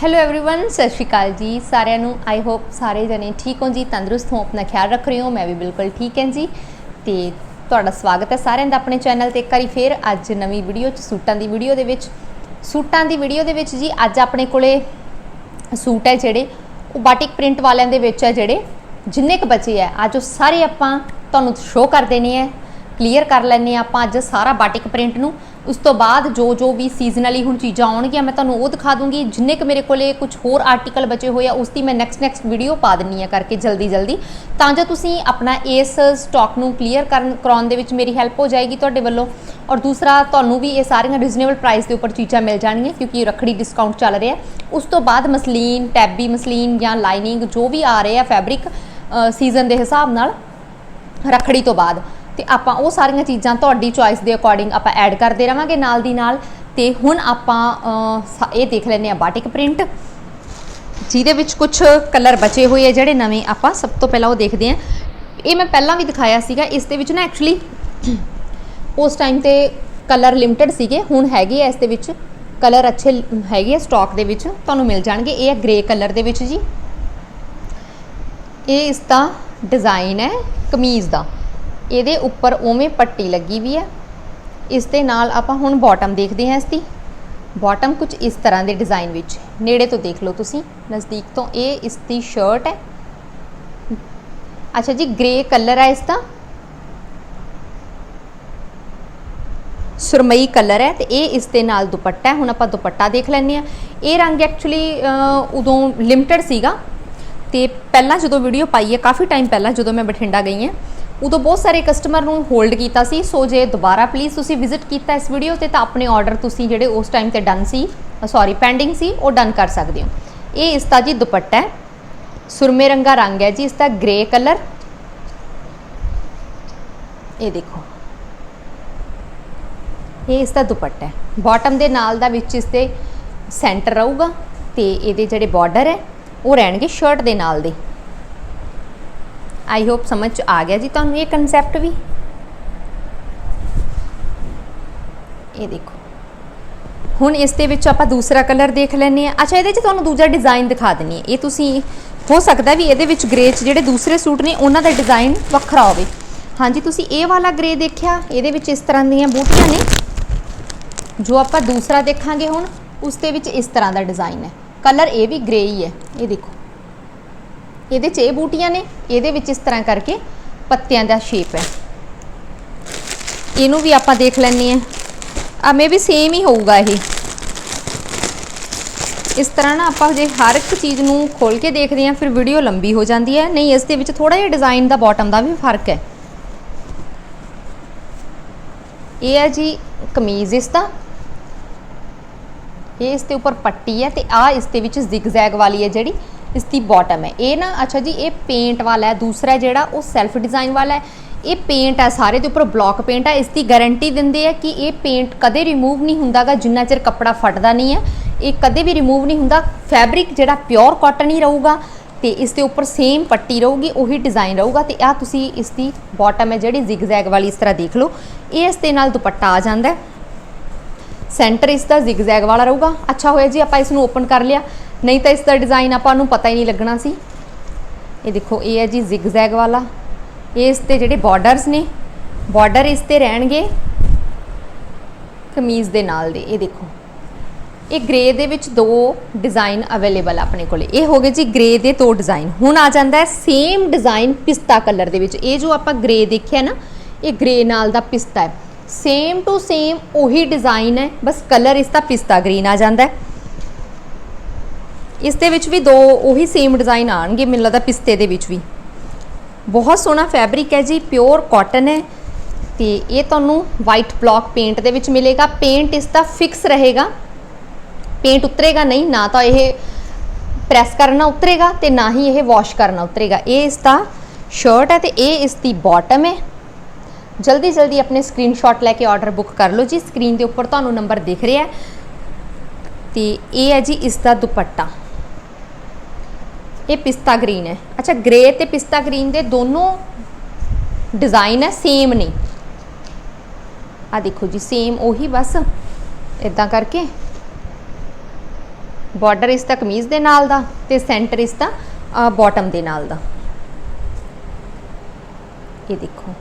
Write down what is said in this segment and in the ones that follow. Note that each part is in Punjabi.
ਹੈਲੋ एवरीवन ਸਤਿ ਸ਼੍ਰੀ ਅਕਾਲ ਜੀ ਸਾਰਿਆਂ ਨੂੰ ਆਈ ਹੋਪ ਸਾਰੇ ਜਣੇ ਠੀਕ ਹੋ ਜੀ ਤੰਦਰੁਸਤ ਹੋ ਆਪਣਾ ਖਿਆਲ ਰੱਖ ਰਹੇ ਹੋ ਮੈਂ ਵੀ ਬਿਲਕੁਲ ਠੀਕ ਹਾਂ ਜੀ ਤੇ ਤੁਹਾਡਾ ਸਵਾਗਤ ਹੈ ਸਾਰਿਆਂ ਦਾ ਆਪਣੇ ਚੈਨਲ ਤੇ ਇੱਕ ਵਾਰੀ ਫੇਰ ਅੱਜ ਨਵੀਂ ਵੀਡੀਓ ਚ ਸੂਟਾਂ ਦੀ ਵੀਡੀਓ ਦੇ ਵਿੱਚ ਸੂਟਾਂ ਦੀ ਵੀਡੀਓ ਦੇ ਵਿੱਚ ਜੀ ਅੱਜ ਆਪਣੇ ਕੋਲੇ ਸੂਟ ਹੈ ਜਿਹੜੇ ਉਹ ਬਾਟਿਕ ਪ੍ਰਿੰਟ ਵਾਲਿਆਂ ਦੇ ਵਿੱਚ ਹੈ ਜਿਹੜੇ ਜਿੰਨੇ ਕ ਬਚੇ ਆ ਅੱਜ ਉਹ ਸਾਰੇ ਆਪਾਂ ਤੁਹਾਨੂੰ ਸ਼ੋਅ ਕਰ ਦੇਣੇ ਆ ਕਲੀਅਰ ਕਰ ਲੈਣੇ ਆ ਆਪਾਂ ਅੱਜ ਸਾਰਾ ਬਾਟਿਕ ਪ੍ਰਿੰਟ ਨੂੰ ਉਸ ਤੋਂ ਬਾਅਦ ਜੋ ਜੋ ਵੀ ਸੀਜ਼ਨਲੀ ਹੁਣ ਚੀਜ਼ਾਂ ਆਉਣਗੀਆਂ, ਮੈਂ ਤੁਹਾਨੂੰ ਉਹ ਦਿਖਾ ਦੂੰਗੀ। ਜਿੰਨੇ ਕ ਮੇਰੇ ਕੋਲੇ ਕੁਝ ਹੋਰ ਆਰਟੀਕਲ ਬਚੇ ਹੋਏ ਆ, ਉਸ ਦੀ ਮੈਂ ਨੈਕਸਟ ਨੈਕਸਟ ਵੀਡੀਓ ਪਾ ਦਿੰਨੀ ਆ ਕਰਕੇ ਜਲਦੀ ਜਲਦੀ। ਤਾਂ ਜੋ ਤੁਸੀਂ ਆਪਣਾ ਇਸ ਸਟਾਕ ਨੂੰ ਕਲੀਅਰ ਕਰਨ, ਕਰਾਉਣ ਦੇ ਵਿੱਚ ਮੇਰੀ ਹੈਲਪ ਹੋ ਜਾਏਗੀ ਤੁਹਾਡੇ ਵੱਲੋਂ। ਔਰ ਦੂਸਰਾ, ਤੁਹਾਨੂੰ ਵੀ ਇਹ ਸਾਰੀਆਂ ਰੀਜ਼ਨੇਬਲ ਪ੍ਰਾਈਸ ਦੇ ਉੱਪਰ ਚੀਜ਼ਾਂ ਮਿਲ ਜਾਣਗੀਆਂ, ਕਿਉਂਕਿ ਰੱਖੜੀ ਡਿਸਕਾਊਂਟ ਚੱਲ ਰਿਹਾ। ਉਸ ਤੋਂ ਬਾਅਦ ਮਸਲੀਨ, ਟੈਬੀ ਮਸਲੀਨ ਜਾਂ ਲਾਈਨਿੰਗ ਜੋ ਵੀ ਆ ਰਹੇ ਆ ਫੈਬਰਿਕ ਸੀਜ਼ਨ ਦੇ ਹਿਸਾਬ ਨਾਲ ਰੱਖੜੀ ਤੋਂ ਬਾਅਦ। ਤੇ ਆਪਾਂ ਉਹ ਸਾਰੀਆਂ ਚੀਜ਼ਾਂ ਤੁਹਾਡੀ ਚੁਆਇਸ ਦੇ ਅਕੋਰਡਿੰਗ ਆਪਾਂ ਐਡ ਕਰਦੇ ਰਵਾਂਗੇ ਨਾਲ ਦੀ ਨਾਲ। ਤੇ ਹੁਣ ਆਪਾਂ ਇਹ ਦੇਖ ਲੈਂਦੇ ਆ ਬਾਟਿਕ ਪ੍ਰਿੰਟ ਜਿਹਦੇ ਵਿੱਚ ਕੁਝ ਕਲਰ ਬਚੇ ਹੋਏ ਆ ਜਿਹੜੇ ਨਵੇਂ ਆਪਾਂ ਸਭ ਤੋਂ ਪਹਿਲਾਂ ਉਹ ਦੇਖਦੇ ਆ ਇਹ ਮੈਂ ਪਹਿਲਾਂ ਵੀ ਦਿਖਾਇਆ ਸੀਗਾ, ਇਸ ਦੇ ਵਿੱਚ ਨਾ ਐਕਚੁਅਲੀ ਉਸ ਟਾਈਮ ਤੇ ਕਲਰ ਲਿਮਟਿਡ ਸੀਗੇ, ਹੁਣ ਹੈਗੇ ਆ ਇਸ ਦੇ ਵਿੱਚ। ਕਲਰ ਅੱਛੇ ਹੈਗੇ ਆ ਸਟਾਕ ਦੇ ਵਿੱਚ, ਤੁਹਾਨੂੰ ਮਿਲ ਜਾਣਗੇ। ਇਹ ਹੈ ਗ੍ਰੇ ਕਲਰ ਦੇ ਵਿੱਚ ਜੀ। ਇਹ ਇਸ ਦਾ ਡਿਜ਼ਾਈਨ ਹੈ ਕਮੀਜ਼ ਦਾ। ਇਹਦੇ ਉੱਪਰ ਉਵੇਂ ਪੱਟੀ ਲੱਗੀ ਵੀ ਹੈ ਇਸ ਦੇ ਨਾਲ ਆਪਾਂ ਹੁਣ ਬਾਟਮ ਦੇਖਦੇ ਹਾਂ ਇਸ ਦੀ ਬਾਟਮ ਕੁਝ ਇਸ ਤਰ੍ਹਾਂ ਦੇ ਡਿਜ਼ਾਈਨ ਵਿੱਚ। ਨੇੜੇ ਤੋਂ ਦੇਖ ਲਓ ਤੁਸੀਂ। ਨਜ਼ਦੀਕ ਤੋਂ ਇਹ ਇਸ ਦੀ ਸ਼ਰਟ ਹੈ। ਅੱਛਾ ਜੀ ਗ੍ਰੇ ਕਲਰ ਹੈ ਇਸ ਦਾ ਸੁਰਮਈ ਕਲਰ ਹੈ ਤੇ ਇਹ ਇਸ ਦੇ ਨਾਲ ਦੁਪੱਟਾ ਹੈ। ਹੁਣ ਆਪਾਂ ਦੁਪੱਟਾ ਦੇਖ ਲੈਂਦੇ ਆ ਇਹ ਰੰਗ ਐਕਚੁਅਲੀ ਉਦੋਂ ਲਿਮਟਿਡ ਸੀਗਾ। ਤੇ ਪਹਿਲਾਂ ਜਦੋਂ ਵੀਡੀਓ ਪਾਈ ਹੈ, ਕਾਫੀ ਟਾਈਮ ਪਹਿਲਾਂ ਜਦੋਂ ਮੈਂ ਬਠਿੰਡਾ ਗਈ ਹਾਂ ਉਦੋਂ ਬਹੁਤ ਸਾਰੇ ਕਸਟਮਰ ਨੂੰ ਹੋਲਡ ਕੀਤਾ ਸੀ। ਸੋ ਜੇ ਦੁਬਾਰਾ ਪਲੀਜ਼ ਤੁਸੀਂ ਵਿਜ਼ਿਟ ਕੀਤਾ ਇਸ ਵੀਡੀਓ ਤੇ, ਤਾਂ ਆਪਣੇ ਆਰਡਰ ਤੁਸੀਂ ਜਿਹੜੇ ਉਸ ਟਾਈਮ ਤੇ ਡਨ ਸੀ ਸੌਰੀ ਪੈਂਡਿੰਗ ਸੀ, ਉਹ ਡਨ ਕਰ ਸਕਦੇ ਹੋ। ਇਹ ਇਸ ਦਾ ਜੀ ਦੁਪੱਟਾ ਹੈ। ਸੁਰਮੇ ਰੰਗਾ ਰੰਗ ਹੈ ਜੀ ਇਸ ਦਾ ਗ੍ਰੇ ਕਲਰ ਇਹ ਦੇਖੋ। ਇਹ ਇਸ ਦਾ ਦੁਪੱਟਾ ਹੈ। ਬਾਟਮ ਦੇ ਨਾਲ ਦਾ ਵਿੱਚ ਇਸ ਦੇ ਸੈਂਟਰ ਰਹੂਗਾ ਤੇ ਇਹਦੇ ਜਿਹੜੇ ਬਾਰਡਰ ਹੈ, ਉਹ ਰਹਿਣਗੇ ਸ਼ਰਟ ਦੇ ਨਾਲ ਦੇ। ਆਈ ਹੋਪ ਸਮਝ 'ਚ ਆ ਗਿਆ ਜੀ ਤੁਹਾਨੂੰ ਇਹ ਕਨਸੈਪਟ ਵੀ। ਇਹ ਦੇਖੋ। ਹੁਣ ਇਸ ਦੇ ਵਿੱਚ ਆਪਾਂ ਦੂਸਰਾ ਕਲਰ ਦੇਖ ਲੈਂਦੇ ਆ ਅੱਛਾ, ਇਹਦੇ 'ਚ ਤੁਹਾਨੂੰ ਦੂਜਾ ਡਿਜ਼ਾਈਨ ਦਿਖਾ ਦਿੰਨੀ ਹੈ। ਇਹ ਤੁਸੀਂ ਹੋ ਸਕਦਾ ਵੀ ਇਹਦੇ ਵਿੱਚ ਗ੍ਰੇ 'ਚ ਜਿਹੜੇ ਦੂਸਰੇ ਸੂਟ ਨੇ, ਉਹਨਾਂ ਦਾ ਡਿਜ਼ਾਈਨ ਵੱਖਰਾ ਹੋਵੇ। ਹਾਂਜੀ, ਤੁਸੀਂ ਇਹ ਵਾਲਾ ਗ੍ਰੇ ਦੇਖਿਆ? ਇਹਦੇ ਵਿੱਚ ਇਸ ਤਰ੍ਹਾਂ ਦੀਆਂ ਬੂਟੀਆਂ ਨੇ। ਜੋ ਆਪਾਂ ਦੂਸਰਾ ਦੇਖਾਂਗੇ ਹੁਣ, ਉਸ ਦੇ ਵਿੱਚ ਇਸ ਤਰ੍ਹਾਂ ਦਾ ਡਿਜ਼ਾਈਨ ਹੈ। ਕਲਰ ਇਹ ਵੀ ਗ੍ਰੇ ਹੀ ਹੈ। ਇਹ ਦੇਖੋ। ਇਹਦੇ 'ਚ ਇਹ ਬੂਟੀਆਂ ਨੇ, ਇਹਦੇ ਵਿੱਚ ਇਸ ਤਰ੍ਹਾਂ ਕਰਕੇ ਪੱਤਿਆਂ ਦਾ ਸ਼ੇਪ ਹੈ। ਇਹਨੂੰ ਵੀ ਆਪਾਂ ਦੇਖ ਲੈਂਦੇ ਆ ਆ ਮੇ ਵੀ ਸੇਮ ਹੀ ਹੋਊਗਾ ਇਹ। ਇਸ ਤਰ੍ਹਾਂ ਨਾ ਆਪਾਂ ਜੇ ਹਰ ਇੱਕ ਚੀਜ਼ ਨੂੰ ਖੋਲ ਕੇ ਦੇਖਦੇ ਆ ਫਿਰ ਵੀਡੀਓ ਲੰਬੀ ਹੋ ਜਾਂਦੀ ਹੈ। ਨਹੀਂ, ਇਸ ਦੇ ਵਿੱਚ ਥੋੜਾ ਜਿਹਾ ਡਿਜ਼ਾਈਨ ਦਾ ਬਾਟਮ ਦਾ ਵੀ ਫ਼ਰਕ ਹੈ। ਇਹ ਹੈ ਜੀ ਕਮੀਜ਼ ਇਸ ਦਾ। ਇਹ ਇਸ ਦੇ ਉੱਪਰ ਪੱਟੀ ਹੈ ਤੇ ਆ ਇਸ ਦੇ ਵਿੱਚ ਜ਼ਿਗਜ਼ੈਗ ਵਾਲੀ ਹੈ ਜਿਹੜੀ। ਇਸ ਦੀ ਬਾਟਮ ਹੈ। ਇਹ ਨਾ, ਅੱਛਾ ਜੀ, ਇਹ ਪੇਂਟ ਵਾਲਾ ਹੈ, ਦੂਸਰਾ ਜਿਹੜਾ, ਉਹ ਸੈਲਫ ਡਿਜ਼ਾਈਨ ਵਾਲਾ ਹੈ। ਇਹ ਪੇਂਟ ਹੈ, ਸਾਰੇ ਦੇ ਉੱਪਰ ਬਲੌਕ ਪੇਂਟ ਹੈ। ਇਸ ਦੀ ਗਾਰੰਟੀ ਦਿੰਦੇ ਆ ਕਿ ਇਹ ਪੇਂਟ ਕਦੇ ਰਿਮੂਵ ਨਹੀਂ ਹੁੰਦਾਗਾ, ਜਿੰਨਾ ਚਿਰ ਕੱਪੜਾ ਫਟਦਾ ਨਹੀਂ ਹੈ। ਇਹ ਕਦੇ ਵੀ ਰਿਮੂਵ ਨਹੀਂ ਹੁੰਦਾ। ਫੈਬਰਿਕ ਜਿਹੜਾ ਪਿਓਰ ਕਾਟਨ ਹੀ ਰਹੂਗਾ ਤੇ ਇਸ ਦੇ ਉੱਪਰ ਸੇਮ ਪੱਟੀ ਰਹੂਗੀ, ਉਹੀ ਡਿਜ਼ਾਈਨ ਰਹੂਗਾ ਤੇ ਆ ਤੁਸੀਂ ਇਸ ਦੀ ਬਾਟਮ ਹੈ ਜਿਹੜੀ ਜ਼ਿਗਜ਼ੈਗ ਵਾਲੀ ਇਸ ਤਰ੍ਹਾਂ ਦੇਖ ਲਓ। ਇਹ ਇਸ ਦੇ ਨਾਲ ਦੁਪੱਟਾ ਆ ਜਾਂਦਾ ਸੈਂਟਰ ਇਸ ਦਾ ਜ਼ਿਗਜ਼ੈਗ ਵਾਲਾ ਰਹੂਗਾ। ਅੱਛਾ ਹੋਇਆ ਜੀ, ਆਪਾਂ ਇਸ ਨੂੰ ਓਪਨ ਕਰ ਲਿਆ। ਨਹੀਂ ਤਾਂ ਇਸ ਦਾ ਡਿਜ਼ਾਈਨ ਆਪਾਂ ਨੂੰ ਪਤਾ ਹੀ ਨਹੀਂ ਲੱਗਣਾ ਸੀ। ਇਹ ਦੇਖੋ, ਇਹ ਹੈ ਜੀ ਜ਼ਿਗਜ਼ੈਗ ਵਾਲਾ। ਇਸ ਤੇ ਜਿਹੜੇ ਬਾਰਡਰਸ ਨੇ ਬਾਰਡਰ ਇਸ ਤੇ ਰਹਿਣਗੇ ਕਮੀਜ਼ ਦੇ ਨਾਲ ਦੇ। ਇਹ ਦੇਖੋ, ਇਹ ਗ੍ਰੇ ਦੇ ਵਿੱਚ ਦੋ ਡਿਜ਼ਾਈਨ ਅਵੇਲੇਬਲ ਆਪਣੇ ਕੋਲੇ। ਇਹ ਹੋ ਗਏ ਜੀ ਗ੍ਰੇ ਦੇ ਦੋ ਡਿਜ਼ਾਈਨ ਹੁਣ ਆ ਜਾਂਦਾ ਹੈ ਸੇਮ ਡਿਜ਼ਾਈਨ ਪਿਸਤਾ ਕਲਰ ਦੇ ਵਿੱਚ। ਇਹ ਜੋ ਆਪਾਂ ਗ੍ਰੇ ਦੇਖਿਆ ਨਾ, ਇਹ ਗ੍ਰੇ ਨਾਲ ਦਾ ਪਿਸਤਾ ਹੈ। ਸੇਮ ਟੂ ਸੇਮ ਉਹੀ ਡਿਜ਼ਾਈਨ ਹੈ। ਬਸ ਕਲਰ ਇਸ ਦਾ ਪਿਸਤਾ ਗ੍ਰੀਨ ਆ ਜਾਂਦਾ ਹੈ। ਇਸ ਦੇ ਵਿੱਚ ਵੀ ਦੋ ਉਹੀ ਸੇਮ ਡਿਜ਼ਾਈਨ ਆਣਗੇ, ਮੈਨੂੰ ਲੱਗਦਾ ਪਿਸਤੇ ਦੇ ਵਿੱਚ ਵੀ। ਬਹੁਤ ਸੋਹਣਾ ਫੈਬਰਿਕ ਹੈ ਜੀ ਪਿਓਰ ਕਾਟਨ ਹੈ ਤੇ ਇਹ ਤੁਹਾਨੂੰ ਵਾਈਟ ਬਲੌਕ ਪੇਂਟ ਦੇ ਵਿੱਚ ਮਿਲੇਗਾ। ਪੇਂਟ ਇਸ ਦਾ ਫਿਕਸ ਰਹੇਗਾ। ਪੇਂਟ ਉਤਰੇਗਾ ਨਹੀਂ, ਨਾ ਤਾਂ ਇਹ ਪ੍ਰੈਸ ਕਰਨਾ ਉਤਰੇਗਾ ਤੇ ਨਾ ਹੀ ਇਹ ਵਾਸ਼ ਕਰਨਾ ਉਤਰੇਗਾ। ਇਹ ਇਸ ਦਾ ਸ਼ਰਟ ਹੈ ਤੇ ਇਹ ਇਸ ਦੀ ਬਾਟਮ ਹੈ। ਜਲਦੀ ਜਲਦੀ ਆਪਣੇ ਸਕਰੀਨਸ਼ਾਟ ਲੈ ਕੇ ਆਰਡਰ ਬੁੱਕ ਕਰ ਲਓ ਜੀ। ਸਕਰੀਨ ਦੇ ਉੱਪਰ ਤੁਹਾਨੂੰ ਨੰਬਰ ਦਿਖ ਰਿਹਾ ਹੈ। ਤੇ ਇਹ ਹੈ ਜੀ ਇਸ ਦਾ ਦੁਪੱਟਾ। ਇਹ ਪਿਸਤਾ ਗ੍ਰੀਨ ਹੈ। ਅੱਛਾ ਗ੍ਰੇ ਤੇ ਪਿਸਤਾ ਗ੍ਰੀਨ ਦੇ ਦੋਨੋਂ ਡਿਜ਼ਾਈਨ ਹੈ ਸੇਮ ਨੇ। ਆ ਦੇਖੋ ਜੀ ਸੇਮ ਉਹੀ ਬਸ ਇਦਾਂ ਕਰਕੇ। ਬਾਰਡਰ ਇਸ ਦਾ ਕਮੀਜ਼ ਦੇ ਨਾਲ ਦਾ ਤੇ ਸੈਂਟਰ ਇਸ ਦਾ ਬਾਟਮ ਦੇ ਨਾਲ ਦਾ। ਇਹ ਦੇਖੋ।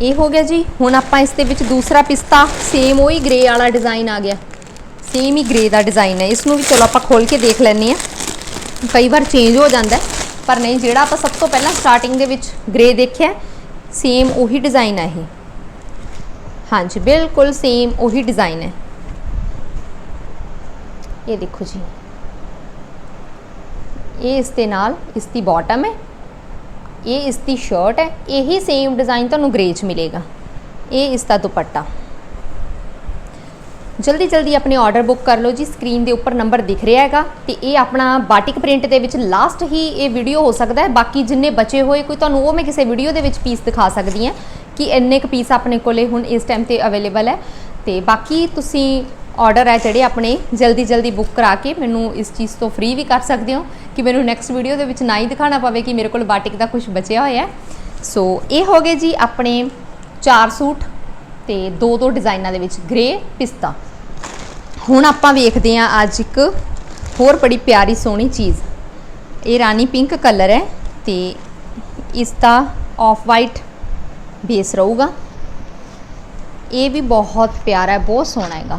ਇਹ ਹੋ ਗਿਆ ਜੀ, ਹੁਣ ਆਪਾਂ ਇਸ ਦੇ ਵਿੱਚ ਦੂਸਰਾ ਪਿਸਤਾ ਸੇਮ ਉਹੀ ਗ੍ਰੇ ਵਾਲਾ ਡਿਜ਼ਾਈਨ ਆ ਗਿਆ। ਸੇਮ ਹੀ ਗ੍ਰੇ ਦਾ ਡਿਜ਼ਾਈਨ ਹੈ। ਇਸ ਨੂੰ ਵੀ ਚਲੋ ਆਪਾਂ ਖੋਲ ਕੇ ਦੇਖ ਲੈਂਦੇ ਆ ਕਈ ਵਾਰ ਚੇਂਜ ਹੋ ਜਾਂਦਾ ਪਰ ਨਹੀਂ, ਜਿਹੜਾ ਆਪਾਂ ਸਭ ਤੋਂ ਪਹਿਲਾਂ ਸਟਾਰਟਿੰਗ ਦੇ ਵਿੱਚ ਗ੍ਰੇ ਦੇਖਿਆ ਸੇਮ ਉਹੀ ਡਿਜ਼ਾਈਨ ਹੈ ਇਹ। ਹਾਂਜੀ, ਬਿਲਕੁਲ ਸੇਮ ਉਹੀ ਡਿਜ਼ਾਈਨ ਹੈ। ਇਹ ਦੇਖੋ ਜੀ। ਇਹ ਇਸ ਦੇ ਨਾਲ ਇਸ ਦੀ ਬਾਟਮ ਹੈ, ਇਹ ਇਸ ਦੀ ਸ਼ਰਟ ਹੈ, ਇਹੀ ਸੇਮ ਡਿਜ਼ਾਈਨ ਤੁਹਾਨੂੰ ਗ੍ਰੇ 'ਚ ਮਿਲੇਗਾ। ਇਹ ਇਸ ਦਾ ਦੁਪੱਟਾ। ਜਲਦੀ ਜਲਦੀ ਆਪਣੇ ਆਰਡਰ ਬੁੱਕ ਕਰ ਲਓ ਜੀ ਸਕਰੀਨ ਦੇ ਉੱਪਰ ਨੰਬਰ ਦਿਖ ਰਿਹਾ ਹੈਗਾ ਤੇ ਇਹ ਆਪਣਾ ਬਾਟਿਕ ਪ੍ਰਿੰਟ ਦੇ ਵਿੱਚ ਲਾਸਟ ਹੀ ਇਹ ਵੀਡੀਓ ਹੋ ਸਕਦਾ ਹੈ। ਬਾਕੀ ਜਿੰਨੇ ਬਚੇ ਹੋਏ, ਕੋਈ ਤੁਹਾਨੂੰ ਉਹ ਮੈਂ ਕਿਸੇ ਵੀਡੀਓ ਦੇ ਵਿੱਚ ਪੀਸ ਦਿਖਾ ਸਕਦੀ ਹਾਂ ਕਿ ਇੰਨੇ ਕੁ ਪੀਸ ਆਪਣੇ ਕੋਲੇ ਹੁਣ ਇਸ ਟਾਈਮ ਤੇ ਅਵੇਲੇਬਲ ਹੈ। ਤੇ ਬਾਕੀ ਤੁਸੀਂ ਆਰਡਰ ਹੈ ਜਿਹੜੇ ਆਪਣੇ ਜਲਦੀ ਜਲਦੀ ਬੁੱਕ ਕਰਾ ਕੇ ਮੈਨੂੰ ਇਸ ਚੀਜ਼ ਤੋਂ ਫ੍ਰੀ ਵੀ ਕਰ ਸਕਦੇ ਹੋ ਕਿ ਮੈਨੂੰ ਨੈਕਸਟ ਵੀਡੀਓ ਦੇ ਵਿੱਚ ਨਾ ਹੀ ਦਿਖਾਣਾ ਪਵੇ ਕਿ ਮੇਰੇ ਕੋਲ ਬਾਟਿਕ ਦਾ ਕੁਝ ਬਚਿਆ ਹੋਇਆ ਹੈ। ਸੋ ਇਹ ਹੋ ਗਏ ਜੀ ਆਪਣੇ ਚਾਰ ਸੂਟ ਤੇ ਦੋ ਦੋ ਡਿਜ਼ਾਈਨਾਂ ਦੇ ਵਿੱਚ ਗ੍ਰੇ ਪਿਸਤਾ। ਹੁਣ ਆਪਾਂ ਵੇਖਦੇ ਹਾਂ ਅੱਜ ਇੱਕ ਹੋਰ ਬੜੀ ਪਿਆਰੀ ਸੋਹਣੀ ਚੀਜ਼। ਇਹ ਰਾਣੀ ਪਿੰਕ ਕਲਰ ਹੈ ਤੇ ਇਸ ਦਾ ਆਫ ਵਾਈਟ ਬੇਸ ਰਹੂਗਾ। ਇਹ ਵੀ ਬਹੁਤ ਪਿਆਰਾ ਹੈ, ਬਹੁਤ ਸੋਹਣਾ ਹੈਗਾ।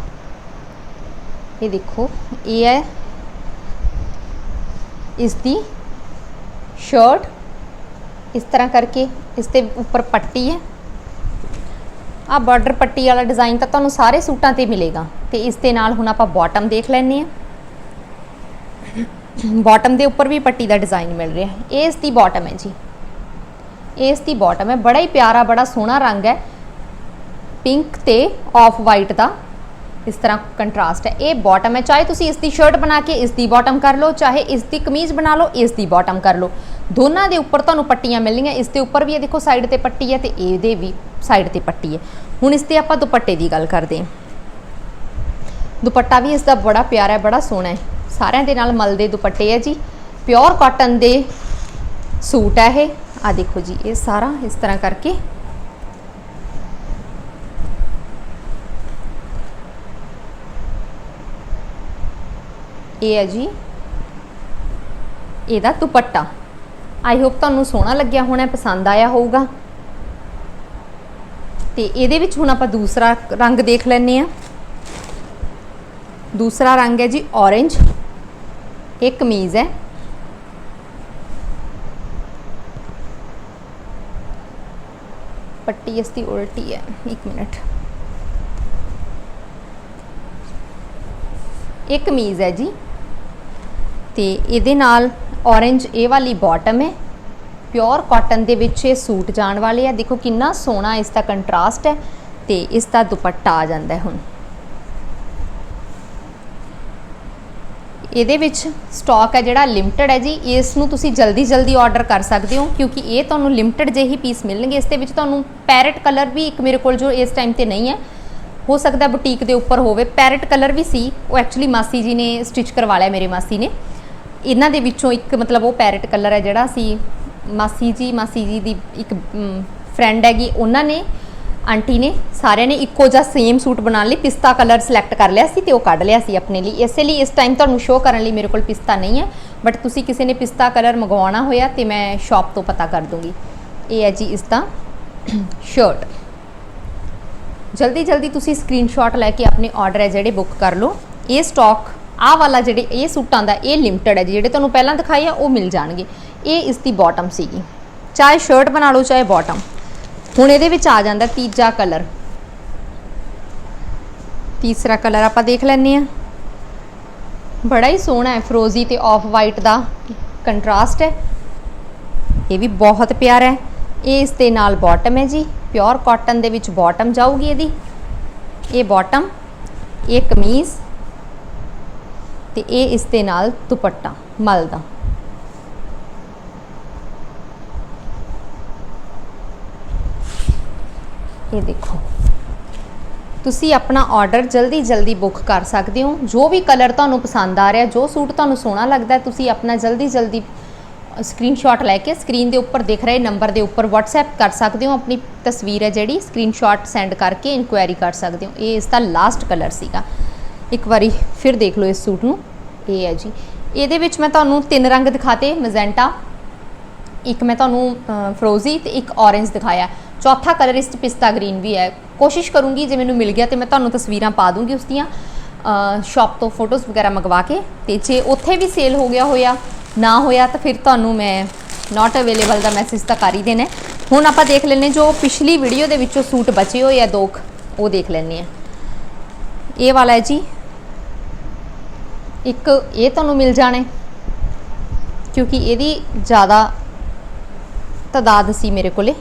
ਇਹ ਦੇਖੋ, ਇਹ ਹੈ ਇਸ ਦੀ ਸ਼ਰਟ ਇਸ ਤਰ੍ਹਾਂ ਕਰਕੇ ਇਸ ਦੇ ਉੱਪਰ ਪੱਟੀ ਹੈ। ਆ ਬਾਰਡਰ ਪੱਟੀ ਵਾਲਾ ਡਿਜ਼ਾਈਨ ਤਾਂ ਤੁਹਾਨੂੰ ਸਾਰੇ ਸੂਟਾਂ ਤੇ ਮਿਲੇਗਾ। ਤੇ ਇਸ ਦੇ ਨਾਲ ਹੁਣ ਆਪਾਂ ਬਾਟਮ ਦੇਖ ਲੈਣੇ ਆ ਬਾਟਮ ਦੇ ਉੱਪਰ ਵੀ ਪੱਟੀ ਦਾ ਡਿਜ਼ਾਈਨ ਮਿਲ ਰਿਹਾ। ਹੈ ਇਹ ਇਸ ਦੀ ਬਾਟਮ ਹੈ ਜੀ। ਇਸ ਦੀ ਬਾਟਮ ਹੈ। ਬੜਾ ਹੀ ਪਿਆਰਾ, ਬੜਾ ਸੋਹਣਾ ਰੰਗ ਹੈ। ਪਿੰਕ ਤੇ ਆਫ ਵਾਈਟ ਦਾ ਇਸ ਤਰ੍ਹਾਂ ਕੰਟਰਾਸਟ ਹੈ। ਇਹ ਬਾਟਮ ਹੈ। ਚਾਹੇ ਤੁਸੀਂ ਇਸ ਦੀ ਸ਼ਰਟ ਬਣਾ ਕੇ ਇਸ ਦੀ ਬਾਟਮ ਕਰ ਲਓ, ਚਾਹੇ ਇਸ ਦੀ ਕਮੀਜ਼ ਬਣਾ ਲਓ, ਇਸ ਦੀ ਬਾਟਮ ਕਰ ਲਓ। ਦੋਨਾਂ ਦੇ ਉੱਪਰ ਤੁਹਾਨੂੰ ਪੱਟੀਆਂ ਮਿਲਣਗੀਆਂ ਇਸ ਦੇ ਉੱਪਰ ਵੀ ਇਹ ਦੇਖੋ ਸਾਈਡ ਤੇ ਪੱਟੀ ਹੈ ਤੇ ਇਹਦੇ ਵੀ। ਸਾਈਡ ਤੇ ਪੱਟੀ ਹੈ। ਹੁਣ ਇਸ ਤੇ ਆਪਾਂ ਦੁਪੱਟੇ ਦੀ ਗੱਲ ਕਰਦੇ ਹਾਂ। ਦੁਪੱਟਾ ਵੀ ਇਸ ਦਾ ਬੜਾ ਪਿਆਰਾ ਹੈ, ਬੜਾ ਸੋਹਣਾ ਹੈ। ਸਾਰਿਆਂ ਦੇ ਨਾਲ ਮਲਦੇ ਦੁਪੱਟੇ ਹੈ ਜੀ। ਪਿਓਰ ਕਾਟਨ ਦੇ ਸੂਟ ਹੈ ਇਹ। ਆ ਦੇਖੋ ਜੀ, ਇਹ ਸਾਰਾ ਇਸ ਤਰ੍ਹਾਂ ਕਰਕੇ। ਇਹ ਹੈ ਜੀ, ਇਹਦਾ ਦੁਪੱਟਾ। ਆਈ ਹੋਪ ਤੁਹਾਨੂੰ ਸੋਹਣਾ ਲੱਗਿਆ ਹੋਣਾ ਪਸੰਦ ਆਇਆ ਹੋਊਗਾ। ਤੇ ਇਹਦੇ ਵਿੱਚ ਹੁਣ ਆਪਾਂ ਦੂਸਰਾ ਰੰਗ ਦੇਖ ਲੈਂਦੇ ਆ ਦੂਸਰਾ ਰੰਗ ਹੈ ਜੀ orange ਇਹ ਕਮੀਜ਼ ਹੈ। ਪੱਟੀ ਇਸ ਦੀ ਉਲਟੀ ਹੈ। 1 ਮਿੰਟ। ਇਹ ਕਮੀਜ਼ ਹੈ ਜੀ। ਤੇ ਇਹਦੇ ਨਾਲ orange ਇਹ ਵਾਲੀ ਬਾਟਮ ਹੈ। ਪਿਓਰ ਕਾਟਨ ਦੇ ਵਿੱਚ ਇਹ ਸੂਟ ਜਾਣ ਵਾਲੇ ਆ। ਦੇਖੋ ਕਿੰਨਾ ਸੋਹਣਾ ਇਸ ਦਾ ਕੰਟਰਾਸਟ ਹੈ ਤੇ ਇਸ ਦਾ ਦੁਪੱਟਾ ਆ ਜਾਂਦਾ ਹੁਣ। ਇਹਦੇ ਵਿੱਚ ਸਟਾਕ ਹੈ ਜਿਹੜਾ ਲਿਮਟਿਡ ਹੈ ਜੀ। ਇਸ ਨੂੰ ਤੁਸੀਂ ਜਲਦੀ ਜਲਦੀ ਆਰਡਰ ਕਰ ਸਕਦੇ ਹੋ ਕਿਉਂਕਿ ਇਹ ਤੁਹਾਨੂੰ ਲਿਮਟਿਡ ਜਿਹੇ ਹੀ ਪੀਸ ਮਿਲਣਗੇ। ਇਸ ਦੇ ਵਿੱਚ ਤੁਹਾਨੂੰ ਪੈਰਟ ਕਲਰ ਵੀ ਇੱਕ ਮੇਰੇ ਕੋਲ ਜੋ ਇਸ ਟਾਈਮ ਤੇ ਨਹੀਂ ਹੈ। ਹੋ ਸਕਦਾ ਬੁਟੀਕ ਦੇ ਉੱਪਰ ਹੋਵੇ। ਪੈਰਟ ਕਲਰ ਵੀ ਸੀ। ਉਹ ਐਕਚੁਅਲੀ ਮਾਸੀ ਜੀ ਨੇ ਸਟਿਚ ਕਰਵਾ ਲਿਆ ਮੇਰੇ ਮਾਸੀ ਨੇ। ਇਹਨਾਂ ਦੇ ਵਿੱਚੋਂ ਇੱਕ ਮਤਲਬ ਉਹ ਪੈਰਟ ਕਲਰ ਹੈ ਜਿਹੜਾ ਸੀ। ਮਾਸੀ ਜੀ ਮਾਸੀ ਜੀ ਦੀ ਇੱਕ ਫਰੈਂਡ ਹੈਗੀ ਉਹਨਾਂ ਨੇ ਆਂਟੀ ਨੇ ਸਾਰਿਆਂ ਨੇ ਇੱਕੋ ਜਿਹਾ ਸੇਮ ਸੂਟ ਬਣਾਉਣ ਲਈ ਪਿਸਤਾ ਕਲਰ ਸਿਲੈਕਟ ਕਰ ਲਿਆ ਸੀ ਤੇ ਉਹ ਕੱਢ ਲਿਆ ਸੀ ਆਪਣੇ ਲਈ। ਇਸੇ ਲਈ ਇਸ ਟਾਈਮ ਤੁਹਾਨੂੰ ਸ਼ੋਅ ਕਰਨ ਲਈ ਮੇਰੇ ਕੋਲ ਪਿਸਤਾ ਨਹੀਂ ਹੈ ਬਟ ਤੁਸੀਂ ਕਿਸੇ ਨੇ ਪਿਸਤਾ ਕਲਰ ਮੰਗਵਾਉਣਾ ਹੋਇਆ ਤੇ ਮੈਂ ਸ਼ਾਪ ਤੋਂ ਪਤਾ ਕਰ ਦੂੰਗੀ। ਇਹ ਹੈ ਜੀ ਇਸ ਦਾ ਸ਼ਰਟ ਜਲਦੀ ਜਲਦੀ ਤੁਸੀਂ ਸਕਰੀਨਸ਼ਾਟ ਲੈ ਕੇ ਆਪਣੇ ਆਰਡਰ ਹੈ ਜਿਹੜੇ ਬੁੱਕ ਕਰ ਲਓ। ਇਹ ਸਟਾਕ ਆਹ ਵਾਲਾ ਜਿਹੜੇ ਇਹ ਸੂਟਾਂ ਦਾ ਇਹ ਲਿਮਟਿਡ ਹੈ ਜੀ, ਜਿਹੜੇ ਤੁਹਾਨੂੰ ਪਹਿਲਾਂ ਦਿਖਾਏ ਆ ਉਹ ਮਿਲ ਜਾਣਗੇ। ਇਹ ਇਸ ਦੀ ਬਾਟਮ ਸੀਗੀ। ਚਾਹੇ ਸ਼ਰਟ ਬਣਾ ਲਓ, ਚਾਹੇ ਬਾਟਮ ਹੁਣ ਇਹਦੇ ਵਿੱਚ ਆ ਜਾਂਦਾ ਤੀਜਾ ਕਲਰ ਤੀਸਰਾ ਕਲਰ ਆਪਾਂ ਦੇਖ ਲੈਂਦੇ ਆ ਬੜਾ ਹੀ ਸੋਹਣਾ ਹੈ ਫਰੋਜ਼ੀ ਤੇ ਆਫ ਵਾਈਟ ਦਾ ਕੰਟਰਾਸਟ ਹੈ। ਇਹ ਵੀ ਬਹੁਤ ਪਿਆਰਾ ਹੈ। ਇਹ ਇਸ ਦੇ ਨਾਲ ਬਾਟਮ ਹੈ ਜੀ। ਪਿਓਰ ਕਾਟਨ ਦੇ ਵਿੱਚ ਬਾਟਮ ਜਾਊਗੀ ਇਹਦੀ। ਇਹ ਬਾਟਮ ਇਹ ਕਮੀਜ਼ ਤੇ ਇਹ ਇਸ ਦੇ ਨਾਲ ਦੁਪੱਟਾ ਮਲ ਦਾ ਇਹ ਦੇਖੋ। ਤੁਸੀਂ ਆਪਣਾ ਆਰਡਰ ਜਲਦੀ ਜਲਦੀ ਬੁੱਕ ਕਰ ਸਕਦੇ ਹੋ। ਜੋ ਵੀ ਕਲਰ ਤੁਹਾਨੂੰ ਪਸੰਦ ਆ ਰਿਹਾ, ਜੋ ਸੂਟ ਤੁਹਾਨੂੰ ਸੋਹਣਾ ਲੱਗਦਾ, ਤੁਸੀਂ ਆਪਣਾ ਜਲਦੀ ਜਲਦੀ ਸਕਰੀਨਸ਼ਾਟ ਲੈ ਕੇ ਸਕਰੀਨ ਦੇ ਉੱਪਰ ਦਿਖ ਰਹੇ ਨੰਬਰ ਦੇ ਉੱਪਰ WhatsApp ਕਰ ਸਕਦੇ ਹੋ। ਆਪਣੀ ਤਸਵੀਰ ਹੈ ਜਿਹੜੀ ਸਕਰੀਨਸ਼ਾਟ ਸੈਂਡ ਕਰਕੇ ਇਨਕੁਆਇਰੀ ਕਰ ਸਕਦੇ ਹੋ। ਇਹ ਇਸ ਦਾ ਲਾਸਟ ਕਲਰ ਸੀਗਾ। ਇੱਕ ਵਾਰੀ ਫਿਰ ਦੇਖ ਲਓ ਇਸ ਸੂਟ ਨੂੰ। ਇਹ ਹੈ ਜੀ। ਇਹਦੇ ਵਿੱਚ ਮੈਂ ਤੁਹਾਨੂੰ ਤਿੰਨ ਰੰਗ ਦਿਖਾਤੇ ਮੈਜੈਂਟਾ ਇੱਕ ਮੈਂ ਤੁਹਾਨੂੰ ਫਰੋਜ਼ੀ ਤੇ ਇੱਕ ਔਰੇਂਜ ਦਿਖਾਇਆ। ਚੌਥਾ ਕਲਰ ਇਸ 'ਚ ਪਿਸਤਾ ਗ੍ਰੀਨ ਵੀ ਹੈ। ਕੋਸ਼ਿਸ਼ ਕਰੂੰਗੀ ਜੇ ਮੈਨੂੰ ਮਿਲ ਗਿਆ ਤੇ ਮੈਂ ਤੁਹਾਨੂੰ ਤਸਵੀਰਾਂ ਪਾ ਦੂੰਗੀ ਉਸ ਦੀਆਂ। ਸ਼ਾਪ ਤੋਂ ਫੋਟੋਜ਼ ਵਗੈਰਾ ਮੰਗਵਾ ਕੇ। ਤੇ ਜੇ ਉੱਥੇ ਵੀ ਸੇਲ ਹੋ ਗਿਆ ਹੋਇਆ ਨਾ ਹੋਇਆ ਤਾਂ ਫਿਰ ਤੁਹਾਨੂੰ ਮੈਂ ਨਾਟ ਅਵੇਲੇਬਲ ਦਾ ਮੈਸੇਜ ਤਾਂ ਕਰ ਹੀ ਦੇਣਾ ਹੁਣ ਆਪਾਂ ਦੇਖ ਲੈਨੇ ਜੋ ਪਿਛਲੀ ਵੀਡੀਓ ਦੇ ਵਿੱਚੋਂ ਸੂਟ ਬਚੇ ਹੋਏ ਆ ਦੋ ਕੁ, ਉਹ ਦੇਖ ਲੈਨੇ ਆ ਇਹ ਵਾਲਾ ਹੈ ਜੀ। ਇੱਕ ਇਹ ਤੁਹਾਨੂੰ ਮਿਲ ਜਾਣੇ ਕਿਉਂਕਿ ਇਹਦੀ ਜ਼ਿਆਦਾ ਤਦਾਦ ਸੀ ਮੇਰੇ ਕੋਲੇ।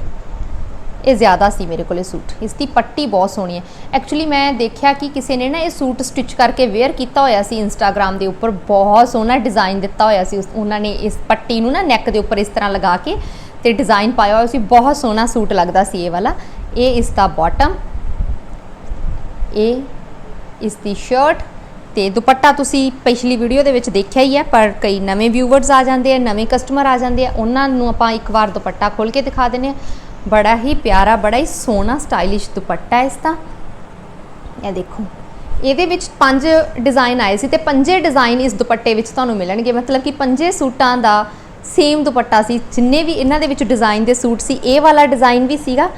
ਇਹ ਜ਼ਿਆਦਾ ਸੀ ਮੇਰੇ ਕੋਲੇ ਸੂਟ। ਇਸ ਦੀ ਪੱਟੀ ਬਹੁਤ ਸੋਹਣੀ ਹੈ। ਐਕਚੁਅਲੀ ਮੈਂ ਦੇਖਿਆ ਕਿ ਕਿਸੇ ਨੇ ਨਾ ਇਹ ਸੂਟ ਸਟਿਚ ਕਰਕੇ ਵੇਅਰ ਕੀਤਾ ਹੋਇਆ ਸੀ ਇੰਸਟਾਗ੍ਰam ਦੇ ਉੱਪਰ। ਬਹੁਤ ਸੋਹਣਾ ਡਿਜ਼ਾਈਨ ਦਿੱਤਾ ਹੋਇਆ ਸੀ। ਉਸ- ਉਹਨਾਂ ਨੇ ਇਸ ਪੱਟੀ ਨੂੰ ਨਾ ਨੈਕ ਦੇ ਉੱਪਰ ਇਸ ਤਰ੍ਹਾਂ ਲਗਾ ਕੇ ਤੇ ਡਿਜ਼ਾਈਨ ਪਾਇਆ ਹੋਇਆ ਸੀ। ਬਹੁਤ ਸੋਹਣਾ ਸੂਟ ਲੱਗਦਾ ਸੀ ਇਹ ਵਾਲਾ। ਇਹ ਇਸ ਦਾ ਬਾਟਮ ਇਹ ਇਸ ਦੀ ਸ਼ਰਟ ਤੇ ਦੁਪੱਟਾ ਤੁਸੀਂ ਪਿਛਲੀ ਵੀਡੀਓ ਦੇ ਵਿੱਚ ਦੇਖਿਆ ਹੀ ਹੈ, ਪਰ ਕਈ ਨਵੇਂ ਵਿਊਵਰਸ ਆ ਜਾਂਦੇ ਆ, ਨਵੇਂ ਕਸਟਮਰ ਆ ਜਾਂਦੇ ਆ, ਉਹਨਾਂ ਨੂੰ ਆਪਾਂ ਇੱਕ ਵਾਰ ਦੁਪੱਟਾ ਖੋਲ ਕੇ ਦਿਖਾ ਦਿੰਨੇ ਆ ਬੜਾ ਹੀ ਪਿਆਰਾ, ਬੜਾ ਹੀ ਸੋਹਣਾ ਸਟਾਈਲਿਸ਼ ਦੁਪੱਟਾ ਹੈ ਇਸ ਦਾ ਇਹ ਦੇਖੋ, ਇਹਦੇ ਵਿੱਚ ਪੰਜ ਡਿਜ਼ਾਈਨ ਆਏ ਸੀ ਤੇ ਪੰਜੇ ਡਿਜ਼ਾਈਨ ਇਸ ਦੁਪੱਟੇ ਵਿੱਚ ਤੁਹਾਨੂੰ ਮਿਲਣਗੇ। ਮਤਲਬ ਕਿ ਪੰਜੇ ਸੂਟਾਂ ਦਾ ਸੇਮ ਦੁਪੱਟਾ ਸੀ, ਜਿੰਨੇ ਵੀ ਇਹਨਾਂ ਦੇ ਵਿੱਚ ਡਿਜ਼ਾਈਨ ਦੇ ਸੂਟ ਸੀ, ਇਹ ਵਾਲਾ ਡਿਜ਼ਾਈਨ ਵੀ ਸੀਗਾ,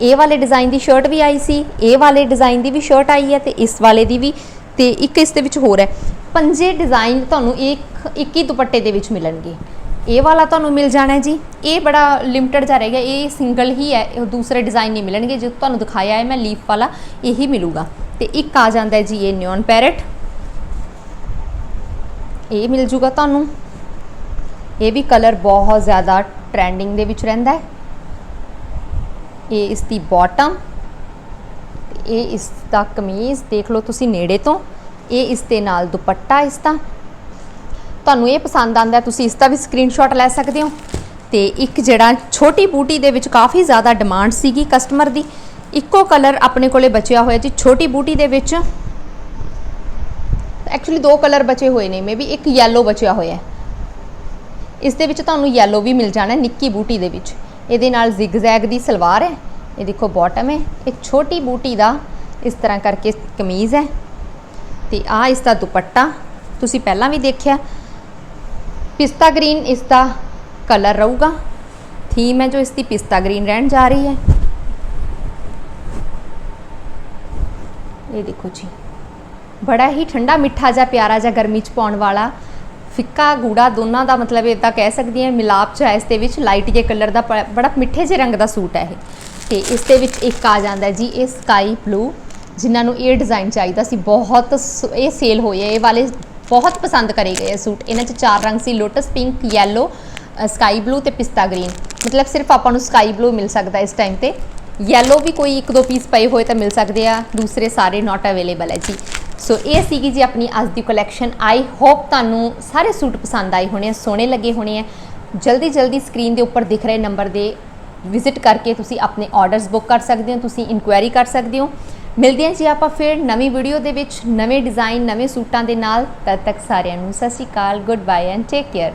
ਇਹ ਵਾਲੇ ਡਿਜ਼ਾਈਨ ਦੀ ਸ਼ਰਟ ਵੀ ਆਈ ਸੀ, ਇਹ ਵਾਲੇ ਡਿਜ਼ਾਈਨ ਦੀ ਵੀ ਸ਼ਰਟ ਆਈ ਹੈ ਤੇ ਇਸ ਵਾਲੇ ਦੀ ਵੀ ਤੇ ਇੱਕ ਇਸ ਦੇ ਵਿੱਚ ਹੋਰ ਹੈ। ਪੰਜੇ ਡਿਜ਼ਾਈਨ ਤੁਹਾਨੂੰ ਇੱਕ ਇੱਕ ਹੀ ਦੁਪੱਟੇ ਦੇ ਵਿੱਚ ਮਿਲਣਗੇ। ਇਹ ਵਾਲਾ ਤੁਹਾਨੂੰ ਮਿਲ ਜਾਣਾ ਹੈ ਜੀ। ਇਹ ਬੜਾ ਲਿਮਟਿਡ ਜਾ ਰਹੇਗਾ ਇਹ ਸਿੰਗਲ ਹੀ ਹੈ। ਇਹ ਦੂਸਰੇ ਡਿਜ਼ਾਈਨ ਨਹੀਂ ਮਿਲਣਗੇ। ਜੋ ਤੁਹਾਨੂੰ ਦਿਖਾਇਆ ਹੈ ਮੈਂ ਲੀਫ ਵਾਲਾ, ਇਹੀ ਮਿਲੂਗਾ। ਤੇ ਇੱਕ ਆ ਜਾਂਦਾ ਹੈ ਜੀ ਇਹ ਨਿਓਨ ਪੈਰਟ ਇਹ ਮਿਲ ਜੂਗਾ ਤੁਹਾਨੂੰ। ਇਹ ਵੀ ਕਲਰ ਬਹੁਤ ਜ਼ਿਆਦਾ ਟ੍ਰੈਂਡਿੰਗ ਦੇ ਵਿੱਚ ਰਹਿੰਦਾ ਹੈ। ਇਹ ਇਸ ਦੀ ਬਾਟਮ ਇਹ ਇਸ ਦਾ ਕਮੀਜ਼ ਦੇਖ ਲਓ ਤੁਸੀਂ ਨੇੜੇ ਤੋਂ, ਇਹ ਇਸ ਦੇ ਨਾਲ ਦੁਪੱਟਾ ਇਸ ਦਾ। ਤੁਹਾਨੂੰ ਇਹ ਪਸੰਦ ਆਂਦਾ ਤੁਸੀਂ ਇਸ ਦਾ ਵੀ ਸਕਰੀਨਸ਼ਾਟ ਲੈ ਸਕਦੇ ਹੋ। ਤੇ ਇੱਕ ਜਿਹੜਾ ਛੋਟੀ ਬੂਟੀ ਦੇ ਵਿੱਚ ਕਾਫੀ ਜ਼ਿਆਦਾ ਡਿਮਾਂਡ ਸੀਗੀ ਕਸਟਮਰ ਦੀ, ਇੱਕੋ ਕਲਰ ਆਪਣੇ ਕੋਲੇ ਬਚਿਆ ਹੋਇਆ ਜੀ, ਛੋਟੀ ਬੂਟੀ ਦੇ ਵਿੱਚ। ਐਕਚੁਅਲੀ ਦੋ ਕਲਰ ਬਚੇ ਹੋਏ ਨੇ ਮੇਬੀ ਇੱਕ ਯੈਲੋ ਬਚਿਆ ਹੋਇਆ ਹੈ। ਇਸ ਦੇ ਵਿੱਚ ਤੁਹਾਨੂੰ ਯੈਲੋ ਵੀ ਮਿਲ ਜਾਣਾ ਨਿੱਕੀ ਬੂਟੀ ਦੇ ਵਿੱਚ। ਇਹਦੇ ਨਾਲ ਜ਼ਿਗਜ਼ੈਗ ਦੀ ਸਲਵਾਰ ਹੈ। ਇਹ ਦੇਖੋ ਬਾਟਮ ਹੈ। ਇੱਕ ਛੋਟੀ ਬੂਟੀ ਦਾ ਇਸ ਤਰ੍ਹਾਂ ਕਰਕੇ ਕਮੀਜ਼ ਹੈ। ਤੇ ਆ ਇਸ ਦਾ ਦੁਪੱਟਾ, ਤੁਸੀਂ ਪਹਿਲਾਂ ਵੀ ਦੇਖਿਆ। ਪਿਸਤਾ ਗ੍ਰੀਨ ਇਸ ਦਾ ਕਲਰ ਰਹੂਗਾ। ਥੀਮ ਹੈ ਜੋ ਇਸ ਦੀ ਪਿਸਤਾ ਗ੍ਰੀਨ ਰਹਿਣ ਜਾ ਰਹੀ ਹੈ। ਇਹ ਦੇਖੋ ਜੀ। ਬੜਾ ਹੀ ਠੰਡਾ, ਮਿੱਠਾ ਜਿਹਾ, ਪਿਆਰਾ ਜਿਹਾ ਗਰਮੀ ਚ ਪਾਉਣ ਵਾਲਾ ਫਿੱਕਾ, ਗੂੜਾ ਦੋਨਾਂ ਦਾ ਮਤਲਬ ਇਦਾਂ ਕਹਿ ਸਕਦੀ ਹਾਂ, ਮਿਲਾਪ ਚ ਹੈ। ਇਸ ਦੇ ਵਿੱਚ ਲਾਈਟ ਜੇ ਕਲਰ ਦਾ ਪ- ਬੜਾ ਮਿੱਠੇ ਜਿਹੇ ਰੰਗ ਦਾ ਸੂਟ ਹੈ ਇਹ। ਤੇ ਇਸ ਦੇ ਵਿੱਚ ਇੱਕ ਆ ਜਾਂਦਾ ਜੀ, ਇਹ ਸਕਾਈ ਬਲੂ ਜਿਨ੍ਹਾਂ ਨੂੰ ਇਹ ਡਿਜ਼ਾਈਨ ਚਾਹੀਦਾ ਸੀ। ਬਹੁਤ ਸ- ਇਹ ਸੇਲ ਹੋਏ ਇਹ ਵਾਲੇ ਬਹੁਤ ਪਸੰਦ ਕਰੇ ਗਏ ਸੂਟ। ਇਹਨਾਂ 'ਚ ਚਾਰ ਰੰਗ ਸੀ lotus pink yellow sky blue ਤੇ ਪਿਸਤਾ ਗ੍ਰੀਨ ਮਤਲਬ ਸਿਰਫ ਆਪਾਂ ਨੂੰ ਸਕਾਈ ਬਲੂ ਮਿਲ ਸਕਦਾ ਇਸ ਟਾਈਮ ਤੇ। ਯੈਲੋ ਵੀ ਕੋਈ ਇੱਕ ਦੋ ਪੀਸ ਪਏ ਹੋਏ ਤਾਂ ਮਿਲ ਸਕਦੇ ਆ, ਦੂਸਰੇ ਸਾਰੇ ਨਾਟ ਅਵੇਲੇਬਲ ਹੈ ਜੀ। ਸੋ ਇਹ ਸੀਗੀ ਜੀ ਆਪਣੀ ਅੱਜ ਦੀ ਕਲੈਕਸ਼ਨ ਆਈ ਹੋਪ ਤੁਹਾਨੂੰ ਸਾਰੇ ਸੂਟ ਪਸੰਦ ਆਏ ਹੋਣੇ ਆ, ਸੋਹਣੇ ਲੱਗੇ ਹੋਣੇ ਆ। ਜਲਦੀ ਜਲਦੀ ਸਕਰੀਨ ਦੇ ਉੱਪਰ ਦਿਖ ਰਹੇ ਨੰਬਰ ਦੇ ਵਿਜ਼ਿਟ ਕਰਕੇ ਤੁਸੀਂ ਆਪਣੇ ਆਰਡਰਸ ਬੁੱਕ ਕਰ ਸਕਦੇ ਹੋ, ਤੁਸੀਂ ਇਨਕੁਆਇਰੀ ਕਰ ਸਕਦੇ ਹੋ। ਮਿਲਦੇ ਹਾਂ ਜੀ ਆਪਾਂ ਫਿਰ ਨਵੀਂ ਵੀਡੀਓ ਦੇ ਵਿੱਚ, ਨਵੇਂ ਡਿਜ਼ਾਈਨ ਨਵੇਂ ਸੂਟਾਂ ਦੇ ਨਾਲ। ਤਦ ਤੱਕ ਸਾਰਿਆਂ ਨੂੰ ਸਤਿ ਸ਼੍ਰੀ ਅਕਾਲ good bye and take care